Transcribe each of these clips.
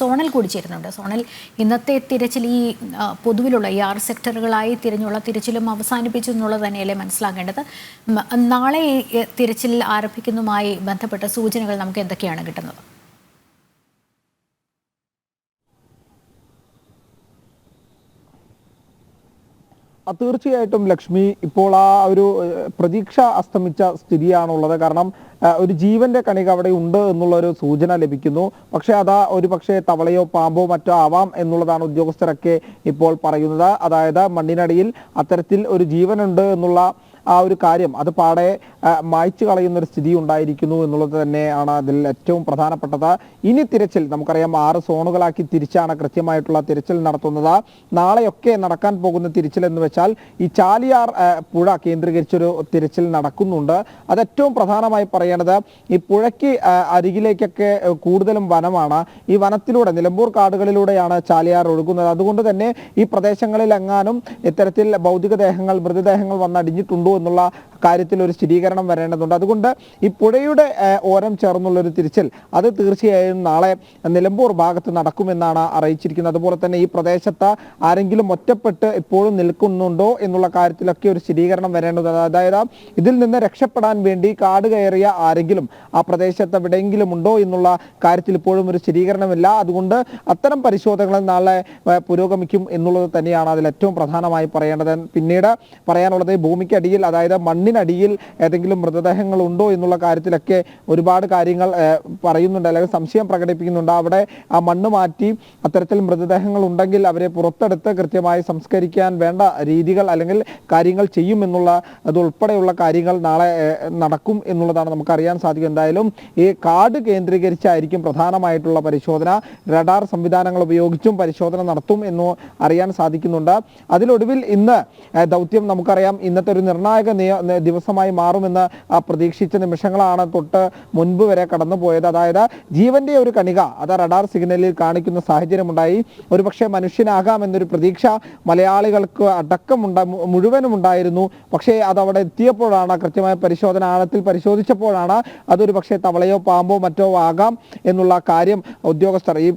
Zonal കൂടി ചേരുന്നുണ്ട്. Zonal ഇന്നത്തെ തിരച്ചിൽ ഈ പൊതുവിലുള്ള ഈ ആറ് സെക്ടറുകളായി തിരഞ്ഞുള്ള തിരച്ചിലും അവസാനിപ്പിച്ചു എന്നുള്ളത് തന്നെയല്ലേ മനസ്സിലാക്കേണ്ടത്. നാളെ തിരച്ചിൽ ആരംഭിക്കുന്നതുമായി ബന്ധപ്പെട്ട സൂചനകൾ നമുക്ക് എന്തൊക്കെയാണ് കിട്ടുന്നത്? തീർച്ചയായിട്ടും ലക്ഷ്മി ഇപ്പോൾ ആ ഒരു പ്രതീക്ഷ അസ്തമിച്ച സ്ഥിതിയാണുള്ളത്. കാരണം ഒരു ജീവന്റെ കണിക അവിടെ ഉണ്ട് എന്നുള്ള ഒരു സൂചന ലഭിക്കുന്നു. പക്ഷെ അതാ ഒരു പക്ഷേ തവളയോ പാമ്പോ മറ്റോ ആവാം എന്നുള്ളതാണ് ഉദ്യോഗസ്ഥരൊക്കെ ഇപ്പോൾ പറയുന്നത്. അതായത് മണ്ണിനടിയിൽ അത്തരത്തിൽ ഒരു ജീവനുണ്ട് എന്നുള്ള ആ ഒരു കാര്യം. അത് പാടെ മായ്ച്ചു കളയുന്ന ഒരു സ്ഥിതി ഉണ്ടായിരിക്കുന്നു എന്നുള്ളത് തന്നെയാണ് അതിൽ ഏറ്റവും പ്രധാനപ്പെട്ടത്. ഇനി തിരച്ചിൽ നമുക്കറിയാം ആറ് സോണുകളാക്കി തിരിച്ചാണ് കൃത്യമായിട്ടുള്ള തിരച്ചിൽ നടത്തുന്നത്. നാളെയൊക്കെ നടക്കാൻ പോകുന്ന തിരച്ചിൽ എന്ന് വെച്ചാൽ ഈ ചാലിയാർ പുഴ കേന്ദ്രീകരിച്ചൊരു തിരച്ചിൽ നടക്കുന്നുണ്ട്. അത് ഏറ്റവും പ്രധാനമായി പറയേണ്ടത് ഈ പുഴയ്ക്ക് അരികിലേക്കൊക്കെ കൂടുതലും വനമാണ്. ഈ വനത്തിലൂടെ നിലമ്പൂർ കാടുകളിലൂടെയാണ് ചാലിയാർ ഒഴുകുന്നത്. അതുകൊണ്ട് തന്നെ ഈ പ്രദേശങ്ങളിൽ എങ്ങാനും ഇത്തരത്തിൽ ഭൗതികദേഹങ്ങൾ മൃതദേഹങ്ങൾ വന്നടിഞ്ഞിട്ടുണ്ടോ എന്നുള്ള കാര്യത്തിൽ ഒരു സ്ഥിരീകരണം വരേണ്ടതുണ്ട്. അതുകൊണ്ട് ഈ പുഴയുടെ ഓരം ചേർന്നുള്ള ഒരു തിരിച്ചിൽ അത് തീർച്ചയായും നാളെ നിലമ്പൂർ ഭാഗത്ത് നടക്കുമെന്നാണ് അറിയിച്ചിരിക്കുന്നത്. അതുപോലെ തന്നെ ഈ പ്രദേശത്ത് ആരെങ്കിലും ഒറ്റപ്പെട്ട് ഇപ്പോഴും നിൽക്കുന്നുണ്ടോ എന്നുള്ള കാര്യത്തിലൊക്കെ ഒരു സ്ഥിരീകരണം വരേണ്ടത് അതായത് ഇതിൽ നിന്ന് രക്ഷപ്പെടാൻ വേണ്ടി കാട് കയറിയ ആരെങ്കിലും ആ പ്രദേശത്ത് എവിടെയെങ്കിലും ഉണ്ടോ എന്നുള്ള കാര്യത്തിൽ ഇപ്പോഴും ഒരു സ്ഥിരീകരണമില്ല. അതുകൊണ്ട് അത്തരം പരിശോധനകൾ നാളെ പുരോഗമിക്കും എന്നുള്ളത് തന്നെയാണ് അതിൽ ഏറ്റവും പ്രധാനമായി പറയേണ്ടത്. പിന്നീട് പറയാനുള്ളത് ഭൂമിക്കടിയിൽ അതായത് മണ്ണിനടിയിൽ ഏതെങ്കിലും മൃതദേഹങ്ങൾ ഉണ്ടോ എന്നുള്ള കാര്യത്തിലൊക്കെ ഒരുപാട് കാര്യങ്ങൾ പറയുന്നുണ്ട് അല്ലെങ്കിൽ സംശയം പ്രകടിപ്പിക്കുന്നുണ്ട്. അവിടെ ആ മണ്ണ് മാറ്റി അത്തരത്തിൽ മൃതദേഹങ്ങൾ ഉണ്ടെങ്കിൽ അവരെ പുറത്തെടുത്ത് കൃത്യമായി സംസ്കരിക്കാൻ വേണ്ട രീതികൾ അല്ലെങ്കിൽ കാര്യങ്ങൾ ചെയ്യുമെന്നുള്ള അതുൾപ്പെടെയുള്ള കാര്യങ്ങൾ നാളെ നടക്കും എന്നുള്ളതാണ് നമുക്ക് അറിയാൻ സാധിക്കും. എന്തായാലും ഈ കാട് കേന്ദ്രീകരിച്ചായിരിക്കും പ്രധാനമായിട്ടുള്ള പരിശോധന. റഡാർ സംവിധാനങ്ങൾ ഉപയോഗിച്ചും പരിശോധന നടത്തും എന്ന് അറിയാൻ സാധിക്കുന്നുണ്ട്. അതിലൊടുവിൽ ഇന്ന് ദൗത്യം നമുക്കറിയാം. ഇന്നത്തെ ഒരു നിർണായക ദിവസമായി മാറുമെന്ന് പ്രതീക്ഷിച്ച നിമിഷങ്ങളാണ് തൊട്ട് മുൻപ് വരെ കടന്നുപോയത്. അതായത് ജീവന്റെ ഒരു കണിക അത് റഡാർ സിഗ്നലിൽ കാണിക്കുന്ന സാഹചര്യമുണ്ടായി. ഒരുപക്ഷെ മനുഷ്യനാകാം എന്നൊരു പ്രതീക്ഷ മലയാളികൾക്ക് അടക്കമുണ്ട മുഴുവനും ഉണ്ടായിരുന്നു. പക്ഷേ അത് അവിടെ എത്തിയപ്പോഴാണ് കൃത്യമായ പരിശോധന ആഴത്തിൽ പരിശോധിച്ചപ്പോഴാണ് അതൊരു പക്ഷേ തവളയോ പാമ്പോ മറ്റോ ആകാം എന്നുള്ള കാര്യം ഉദ്യോഗസ്ഥർ ഈ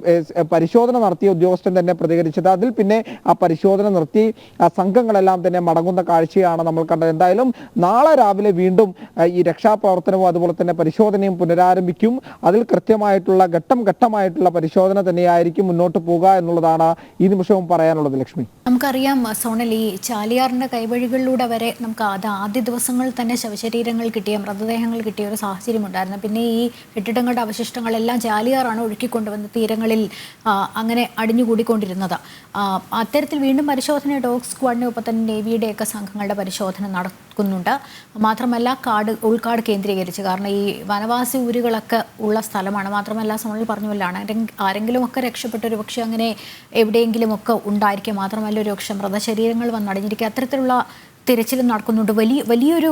പരിശോധന നടത്തിയ ഉദ്യോഗസ്ഥൻ തന്നെ പ്രതികരിച്ചത്. അതിൽ പിന്നെ ആ പരിശോധന നിർത്തി സംഘങ്ങളെല്ലാം തന്നെ മടങ്ങുന്ന കാഴ്ചയാണ് നമ്മൾ കണ്ടത്. എന്തായാലും നാളെ രാവിലെ വീണ്ടും ഈ രക്ഷാപ്രവർത്തനവും അതുപോലെ തന്നെ പരിശോധനയും പുനരാരംഭിക്കും. അതിൽ കൃത്യമായിട്ടുള്ള ഘട്ടം ഘട്ടമായിട്ടുള്ള പരിശോധന തന്നെയായിരിക്കും മുന്നോട്ട് പോകുക എന്നുള്ളതാണ് ഈ നിമിഷവും പറയാനുള്ളത് ലക്ഷ്മി. നമുക്കറിയാം സോണൽ ഈ ചാലിയാറിന്റെ കൈവഴികളിലൂടെ വരെ നമുക്ക് അത് ആദ്യ ദിവസങ്ങളിൽ തന്നെ ശവശരീരങ്ങൾ കിട്ടിയ മൃതദേഹങ്ങൾ കിട്ടിയ ഒരു സാഹചര്യം ഉണ്ടായിരുന്നു. പിന്നെ ഈ കെട്ടിടങ്ങളുടെ അവശിഷ്ടങ്ങളെല്ലാം ചാലിയാറാണ് ഒഴുക്കിക്കൊണ്ടുവന്ന് തീരങ്ങളിൽ അങ്ങനെ അടിഞ്ഞുകൂടിക്കൊണ്ടിരുന്നത്. അത്തരത്തിൽ വീണ്ടും പരിശോധന ഡോഗ് സ്ക്വാഡിനെ ഒപ്പം തന്നെ നേവിയുടെയൊക്കെ സംഘങ്ങളുടെ പരിശോധന നടക്കുന്നുണ്ട്. മാത്രമല്ല കാട് ഉൾക്കാട് കേന്ദ്രീകരിച്ച്. കാരണം ഈ വനവാസി ഊരുകളൊക്കെ ഉള്ള സ്ഥലമാണ്. മാത്രമല്ല സോണിൽ പറഞ്ഞുകൊല്ലാണ് ആരെങ്കിലും ഒക്കെ രക്ഷപ്പെട്ട ഒരു പക്ഷേ അങ്ങനെ എവിടെയെങ്കിലുമൊക്കെ ഉണ്ടായിരിക്കും. മാത്രമല്ല ഒരു പക്ഷേ മൃതശരീരങ്ങൾ വന്നടഞ്ഞിരിക്കുക അത്തരത്തിലുള്ള തിരച്ചിലും നടക്കുന്നുണ്ട്. വലിയ വലിയൊരു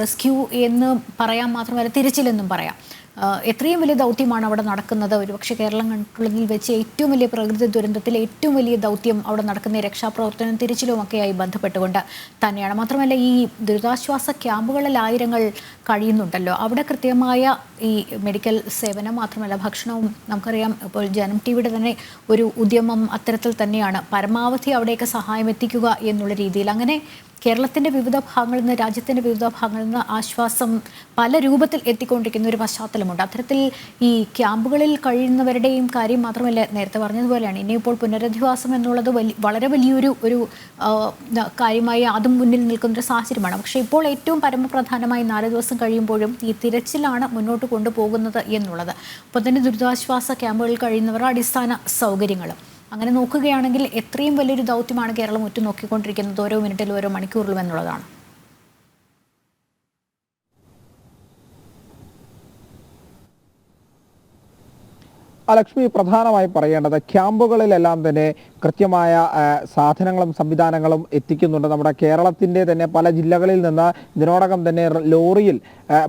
റെസ്ക്യൂ എന്ന് പറയാൻ മാത്രമല്ല തിരച്ചിലെന്നും പറയാം. എത്രയും വലിയ ദൗത്യമാണ് അവിടെ നടക്കുന്നത്. ഒരുപക്ഷെ കേരളം കണ്ടുള്ളതിൽ വെച്ച് ഏറ്റവും വലിയ പ്രകൃതി ദുരന്തത്തിൽ ഏറ്റവും വലിയ ദൗത്യം അവിടെ നടക്കുന്ന രക്ഷാപ്രവർത്തനം തിരച്ചിലുമൊക്കെയായി ബന്ധപ്പെട്ടുകൊണ്ട് തന്നെയാണ്. മാത്രമല്ല ഈ ദുരിതാശ്വാസ ക്യാമ്പുകളിൽ ആയിരങ്ങൾ കഴിയുന്നുണ്ടല്ലോ. അവിടെ കൃത്യമായ ഈ മെഡിക്കൽ സേവനം മാത്രമല്ല ഭക്ഷണവും നമുക്കറിയാം ഇപ്പോൾ ജനം ടി വിയുടെ തന്നെ ഒരു ഉദ്യമം അത്തരത്തിൽ തന്നെയാണ്. പരമാവധി അവിടെയൊക്കെ സഹായം എത്തിക്കുക എന്നുള്ള രീതിയിൽ. അങ്ങനെ കേരളത്തിന്റെ വിവിധ ഭാഗങ്ങളിൽ നിന്ന് രാജ്യത്തിന്റെ വിവിധ ഭാഗങ്ങളിൽ നിന്ന് ആശ്വാസം പല രൂപത്തിൽ എത്തിക്കൊണ്ടിരിക്കുന്ന ഒരു പശ്ചാത്തലമുണ്ട്. അത്തരത്തിൽ ഈ ക്യാമ്പുകളിൽ കഴിയുന്നവരുടെയും കാര്യം മാത്രമല്ല നേരത്തെ പറഞ്ഞതുപോലെയാണ്. ഇനിയിപ്പോൾ പുനരധിവാസം എന്നുള്ളത് വലിയ വളരെ വലിയൊരു ഒരു കാര്യമായി അതും മുന്നിൽ നിൽക്കുന്ന ഒരു സാഹചര്യമാണ്. പക്ഷേ ഇപ്പോൾ ഏറ്റവും പരമപ്രധാനമായി നാല് ദിവസം കഴിയുമ്പോഴും ഈ തിരച്ചിലാണ് മുന്നോട്ട് കൊണ്ടുപോകുന്നത് എന്നുള്ളത്. അപ്പോൾ തന്നെ ദുരിതാശ്വാസ ക്യാമ്പുകളിൽ കഴിയുന്നവർ അടിസ്ഥാന സൗകര്യങ്ങളും. അങ്ങനെ നോക്കുകയാണെങ്കിൽ എത്രയും വലിയൊരു ദൗത്യമാണ് കേരളം ഉറ്റുനോക്കിക്കൊണ്ടിരിക്കുന്നത് ഓരോ മിനിറ്റിലും ഓരോ മണിക്കൂറിലും എന്നുള്ളതാണ്. ലക്ഷ്മി പ്രധാനമായി പറയേണ്ടത് ക്യാമ്പുകളിലെല്ലാം തന്നെ കൃത്യമായ സാധനങ്ങളും സംവിധാനങ്ങളും എത്തിക്കുന്നുണ്ട്. നമ്മുടെ കേരളത്തിന്റെ തന്നെ പല ജില്ലകളിൽ നിന്ന് ഇതിനോടകം തന്നെ ലോറിയിൽ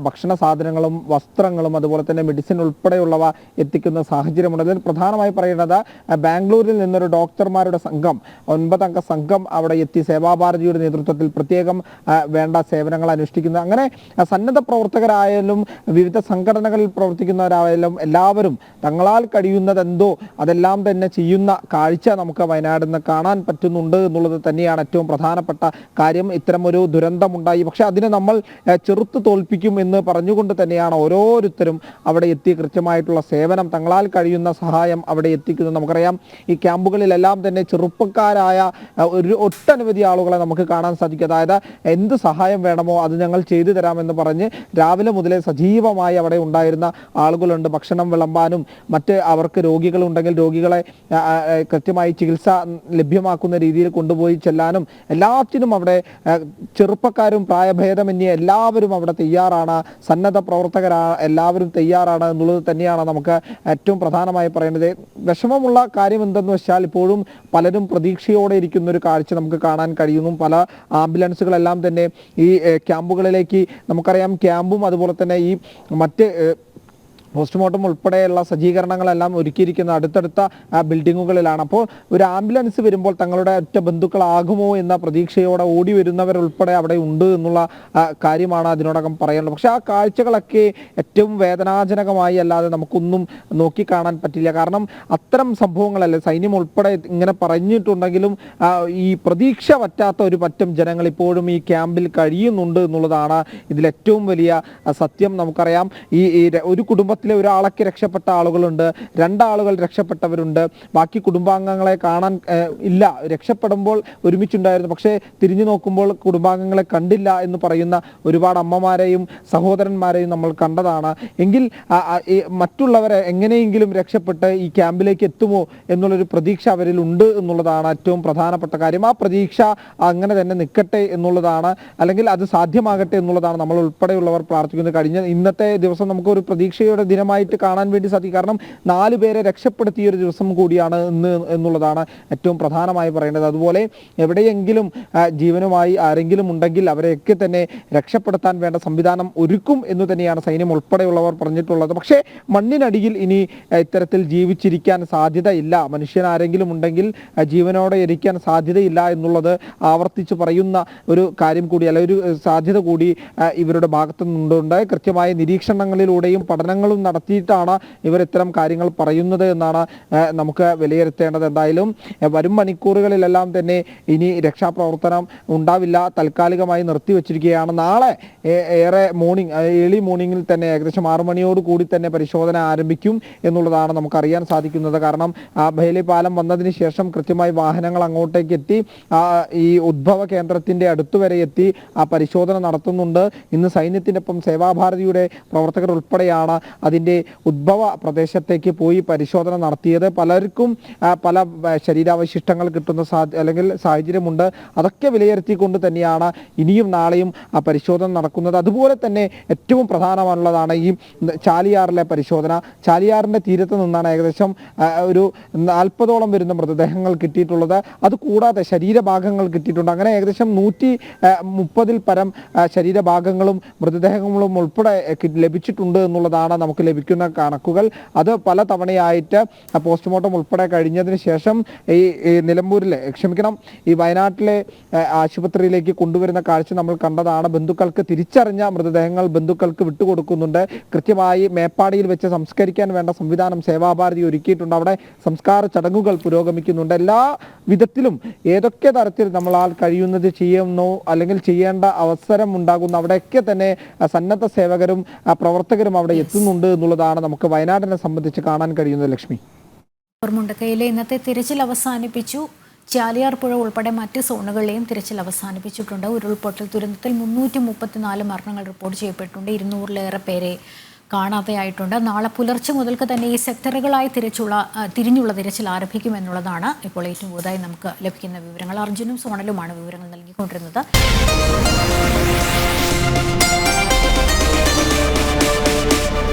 ഭക്ഷണ സാധനങ്ങളും വസ്ത്രങ്ങളും അതുപോലെ തന്നെ മെഡിസിൻ ഉൾപ്പെടെയുള്ളവ എത്തിക്കുന്ന സാഹചര്യമുണ്ട്. അതിൽ പ്രധാനമായി പറയേണ്ടത് ബാംഗ്ലൂരിൽ നിന്നൊരു ഡോക്ടർമാരുടെ സംഘം ഒൻപതംഗ സംഘം അവിടെ എത്തി സേവാഭാരതിയുടെ നേതൃത്വത്തിൽ പ്രത്യേകം വേണ്ട സേവനങ്ങൾ അനുഷ്ഠിക്കുന്നത് അങ്ങനെ സന്നദ്ധ പ്രവർത്തകരായാലും വിവിധ സംഘടനകളിൽ പ്രവർത്തിക്കുന്നവരായാലും എല്ലാവരും തങ്ങളാൽ കഴിയുന്നത് എന്തോ അതെല്ലാം തന്നെ ചെയ്യുന്ന കാഴ്ച നമുക്ക് വയനാട് നിന്ന് കാണാൻ പറ്റുന്നുണ്ട് എന്നുള്ളത് തന്നെയാണ് ഏറ്റവും പ്രധാനപ്പെട്ട കാര്യം. ഇത്തരമൊരു ദുരന്തമുണ്ടായി. പക്ഷെ അതിനെ നമ്മൾ ചെറുത്ത് തോൽപ്പിക്കും എന്ന് പറഞ്ഞുകൊണ്ട് തന്നെയാണ് ഓരോരുത്തരും അവിടെ എത്തി കൃത്യമായിട്ടുള്ള സേവനം തങ്ങളാൽ കഴിയുന്ന സഹായം അവിടെ എത്തിക്കുന്നത്. നമുക്കറിയാം ഈ ക്യാമ്പുകളിലെല്ലാം തന്നെ ചെറുപ്പക്കാരായ ഒരു ഒട്ടനവധി ആളുകളെ നമുക്ക് കാണാൻ സാധിക്കും. അതായത് എന്ത് സഹായം വേണമോ അത് ഞങ്ങൾ ചെയ്തു തരാമെന്ന് പറഞ്ഞ് രാവിലെ മുതലേ സജീവമായി അവിടെ ഉണ്ടായിരുന്ന ആളുകളുണ്ട്. ഭക്ഷണം വിളമ്പാനും മറ്റ് അവർക്ക് രോഗികൾ ഉണ്ടെങ്കിൽ രോഗികളെ കൃത്യമായി ചികിത്സ ലഭ്യമാക്കുന്ന രീതിയിൽ കൊണ്ടുപോയി ചെല്ലാനും എല്ലാത്തിനും അവിടെ ചെറുപ്പക്കാരും പ്രായഭേദമന്യേ എല്ലാവരും അവിടെ തയ്യാറാണ്. സന്നദ്ധ പ്രവർത്തകരാ എല്ലാവരും തയ്യാറാണ് എന്നുള്ളത് തന്നെയാണ് നമുക്ക് ഏറ്റവും പ്രധാനമായി പറയുന്നത് വിഷമമുള്ള കാര്യം എന്തെന്ന് വെച്ചാൽ ഇപ്പോഴും പലരും പ്രതീക്ഷയോടെ ഇരിക്കുന്ന ഒരു കാഴ്ച നമുക്ക് കാണാൻ കഴിയുന്നു. പല ആംബുലൻസുകളെല്ലാം തന്നെ ഈ ക്യാമ്പുകളിലേക്ക് നമുക്കറിയാം ക്യാമ്പും അതുപോലെ തന്നെ ഈ മറ്റ് പോസ്റ്റ്മോർട്ടം ഉൾപ്പെടെയുള്ള സജ്ജീകരണങ്ങളെല്ലാം ഒരുക്കിയിരിക്കുന്ന അടുത്തടുത്ത ബിൽഡിങ്ങുകളിലാണ്. അപ്പോൾ ഒരു ആംബുലൻസ് വരുമ്പോൾ തങ്ങളുടെ ഒറ്റ ബന്ധുക്കളാകുമോ എന്ന പ്രതീക്ഷയോടെ ഓടി വരുന്നവരുൾപ്പെടെ അവിടെ ഉണ്ട് എന്നുള്ള കാര്യമാണ് അതിനോടകം പറയാനുള്ളത് പക്ഷെ ആ കാഴ്ചകളൊക്കെ ഏറ്റവും വേദനാജനകമായി അല്ലാതെ നമുക്കൊന്നും നോക്കിക്കാണാൻ പറ്റില്ല. കാരണം അത്തരം സംഭവങ്ങളല്ലേ സൈന്യം ഉൾപ്പെടെ ഇങ്ങനെ പറഞ്ഞിട്ടുണ്ടെങ്കിലും ഈ പ്രതീക്ഷ പറ്റാത്ത ഒരു പറ്റം ജനങ്ങൾ ഇപ്പോഴും ഈ ക്യാമ്പിൽ കഴിയുന്നുണ്ട് എന്നുള്ളതാണ് ഇതിലേറ്റവും വലിയ സത്യം നമുക്കറിയാം. ഈ ഒരു ര- കുടുംബത്തിലെ ഒരാളൊക്കെ രക്ഷപ്പെട്ട ആളുകളുണ്ട് രണ്ടാളുകൾ രക്ഷപ്പെട്ടവരുണ്ട്. ബാക്കി കുടുംബാംഗങ്ങളെ കാണാൻ ഇല്ല. രക്ഷപ്പെടുമ്പോൾ ഒരുമിച്ചുണ്ടായിരുന്നു. പക്ഷേ തിരിഞ്ഞു നോക്കുമ്പോൾ കുടുംബാംഗങ്ങളെ കണ്ടില്ല എന്ന് പറയുന്ന ഒരുപാട് അമ്മമാരെയും സഹോദരന്മാരെയും നമ്മൾ കണ്ടതാണ്. എങ്കിൽ മറ്റുള്ളവരെ എങ്ങനെയെങ്കിലും രക്ഷപ്പെട്ട് ഈ ക്യാമ്പിലേക്ക് എത്തുമോ എന്നുള്ളൊരു പ്രതീക്ഷ അവരിൽ ഉണ്ട് എന്നുള്ളതാണ് ഏറ്റവും പ്രധാനപ്പെട്ട കാര്യം. ആ പ്രതീക്ഷ അങ്ങനെ തന്നെ നിൽക്കട്ടെ എന്നുള്ളതാണ്. അല്ലെങ്കിൽ അത് സാധ്യമാകട്ടെ എന്നുള്ളതാണ് നമ്മൾ ഉൾപ്പെടെയുള്ളവർ പ്രാർത്ഥിക്കുന്നത്. കഴിഞ്ഞ ഇന്നത്തെ ദിവസം നമുക്ക് ഒരു പ്രതീക്ഷയുടെ ദിനമായിട്ട് കാണാൻ വേണ്ടി സാധിക്കും. കാരണം നാല് പേരെ രക്ഷപ്പെടുത്തിയ ഒരു ദിവസം കൂടിയാണ് ഇന്ന് എന്നുള്ളതാണ് ഏറ്റവും പ്രധാനമായി പറയേണ്ടത്. അതുപോലെ എവിടെയെങ്കിലും ജീവനുമായി ആരെങ്കിലും ഉണ്ടെങ്കിൽ അവരെയൊക്കെ തന്നെ രക്ഷപ്പെടുത്താൻ വേണ്ട സംവിധാനം ഒരുക്കും എന്ന് തന്നെയാണ് സൈന്യം ഉൾപ്പെടെയുള്ളവർ പറഞ്ഞിട്ടുള്ളത്. പക്ഷേ മണ്ണിനടിയിൽ ഇനി ഇത്തരത്തിൽ ജീവിച്ചിരിക്കാൻ സാധ്യതയില്ല. മനുഷ്യൻ ആരെങ്കിലും ഉണ്ടെങ്കിൽ ജീവനോടെ ഇരിക്കാൻ സാധ്യതയില്ല എന്നുള്ളത് ആവർത്തിച്ച് പറയുന്ന ഒരു കാര്യം കൂടി അല്ലെ ഒരു സാധ്യത കൂടി ഇവരുടെ ഭാഗത്തു നിന്നുണ്ട് കൃത്യമായ നിരീക്ഷണങ്ങളിലൂടെയും പഠനങ്ങളും നടത്തിയിട്ടാണ് ഇവർ ഇത്തരം കാര്യങ്ങൾ പറയുന്നത് എന്നാണ് നമുക്ക് വിലയിരുത്തേണ്ടത്. എന്തായാലും വരും മണിക്കൂറുകളിലെല്ലാം തന്നെ ഇനി രക്ഷാപ്രവർത്തനം ഉണ്ടാവില്ല. താൽക്കാലികമായി നിർത്തിവെച്ചിരിക്കുകയാണ് നാളെ ഏറെ മോർണിംഗ് ഏർലി മോർണിംഗിൽ തന്നെ ഏകദേശം ആറു മണിയോട് കൂടി തന്നെ പരിശോധന ആരംഭിക്കും എന്നുള്ളതാണ് നമുക്ക് അറിയാൻ സാധിക്കുന്നത്. കാരണം ബഹലി പാലം വന്നതിന് ശേഷം കൃത്യമായി വാഹനങ്ങൾ അങ്ങോട്ടേക്ക് എത്തി ഈ ഉദ്ഭവ കേന്ദ്രത്തിന്റെ അടുത്തുവരെ എത്തി ആ പരിശോധന നടത്തുന്നുണ്ട്. ഇന്ന് സൈന്യത്തിനൊപ്പം സേവാഭാരതിയുടെ പ്രവർത്തകർ ഉൾപ്പെടെയാണ് അതിന്റെ ഉദ്ഭവ പ്രദേശത്തേക്ക് പോയി പരിശോധന നടത്തിയത് പലർക്കും പല ശരീരാവശിഷ്ടങ്ങൾ കിട്ടുന്ന അല്ലെങ്കിൽ സാഹചര്യമുണ്ട്. അതൊക്കെ വിലയിരുത്തിക്കൊണ്ട് തന്നെയാണ് ഇനിയും നാളെയും ആ പരിശോധന നടക്കുന്നത്. അതുപോലെ തന്നെ ഏറ്റവും പ്രധാനമാനുള്ളതാണ് ഈ ചാലിയാറിലെ പരിശോധന. ചാലിയാറിന്റെ തീരത്ത് നിന്നാണ് ഏകദേശം ഒരു നാൽപ്പതോളം വരുന്ന മൃതദേഹങ്ങൾ കിട്ടിയിട്ടുള്ളത്. അത് കൂടാതെ ശരീരഭാഗങ്ങൾ കിട്ടിയിട്ടുണ്ട്. അങ്ങനെ ഏകദേശം നൂറ്റി മുപ്പതിൽ പരം ശരീരഭാഗങ്ങളും മൃതദേഹങ്ങളും ഉൾപ്പെടെ ലഭിച്ചിട്ടുണ്ട് എന്നുള്ളതാണ് നമുക്ക് ലഭിക്കുന്ന കണക്കുകൾ. അത് പല തവണയായിട്ട് പോസ്റ്റ്മോർട്ടം ഉൾപ്പെടെ കഴിഞ്ഞതിന് ശേഷം ഈ നിലമ്പൂരിലെ ക്ഷമിക്കണം ഈ വയനാട്ടിലെ ആശുപത്രിയിലേക്ക് കൊണ്ടുവരുന്ന കാഴ്ച നമ്മൾ കണ്ടതാണ്. ബന്ധുക്കൾക്ക് തിരിച്ചറിഞ്ഞ മൃതദേഹങ്ങൾ ബന്ധുക്കൾക്ക് വിട്ടുകൊടുക്കുന്നുണ്ട്. കൃത്യമായി മേപ്പാടിയിൽ വെച്ച് സംസ്കരിക്കാൻ വേണ്ട സംവിധാനം സേവാഭാരതി ഒരുക്കിയിട്ടുണ്ട്. അവിടെ സംസ്കാര ചടങ്ങുകൾ പുരോഗമിക്കുന്നുണ്ട്. എല്ലാ വിധത്തിലും ഏതൊക്കെ തരത്തിൽ നമ്മളാൽ കഴിയുന്നത് ചെയ്യുന്നു അല്ലെങ്കിൽ ചെയ്യേണ്ട അവസരം ഉണ്ടാകുന്നു അവിടെയൊക്കെ തന്നെ സന്നദ്ധ സേവകരും പ്രവർത്തകരും അവിടെ എത്തുന്നുണ്ട്. എന്നുള്ളതാണ് നമുക്ക് വയനാടിനെ സംബന്ധിച്ച് കാണാൻ കഴിയുന്നത് ലക്ഷ്മി. മുണ്ടക്കയിലെ ഇന്നത്തെ തിരച്ചിൽ അവസാനിപ്പിച്ചു. ചാലിയാർ പുഴ ഉൾപ്പെടെ മറ്റ് സോണുകളിലെയും തിരച്ചിൽ അവസാനിപ്പിച്ചിട്ടുണ്ട്. ഉരുൾപൊട്ടൽ ദുരന്തത്തിൽ മുന്നൂറ്റി മുപ്പത്തിനാല് മരണങ്ങൾ റിപ്പോർട്ട് ചെയ്യപ്പെട്ടിട്ടുണ്ട്. ഇരുന്നൂറിലേറെ പേരെ കാണാതെയായിട്ടുണ്ട്. നാളെ പുലർച്ചെ മുതൽക്ക് തന്നെ ഈ സെക്ടറുകളായി തിരിച്ചുള്ള തിരിഞ്ഞുള്ള തിരച്ചിൽ ആരംഭിക്കുമെന്നുള്ളതാണ് ഇപ്പോൾ ഏറ്റവും പുതുതായി നമുക്ക് ലഭിക്കുന്ന വിവരങ്ങൾ. അർജുനും സോണലുമാണ് വിവരങ്ങൾ നൽകിക്കൊണ്ടിരുന്നത്.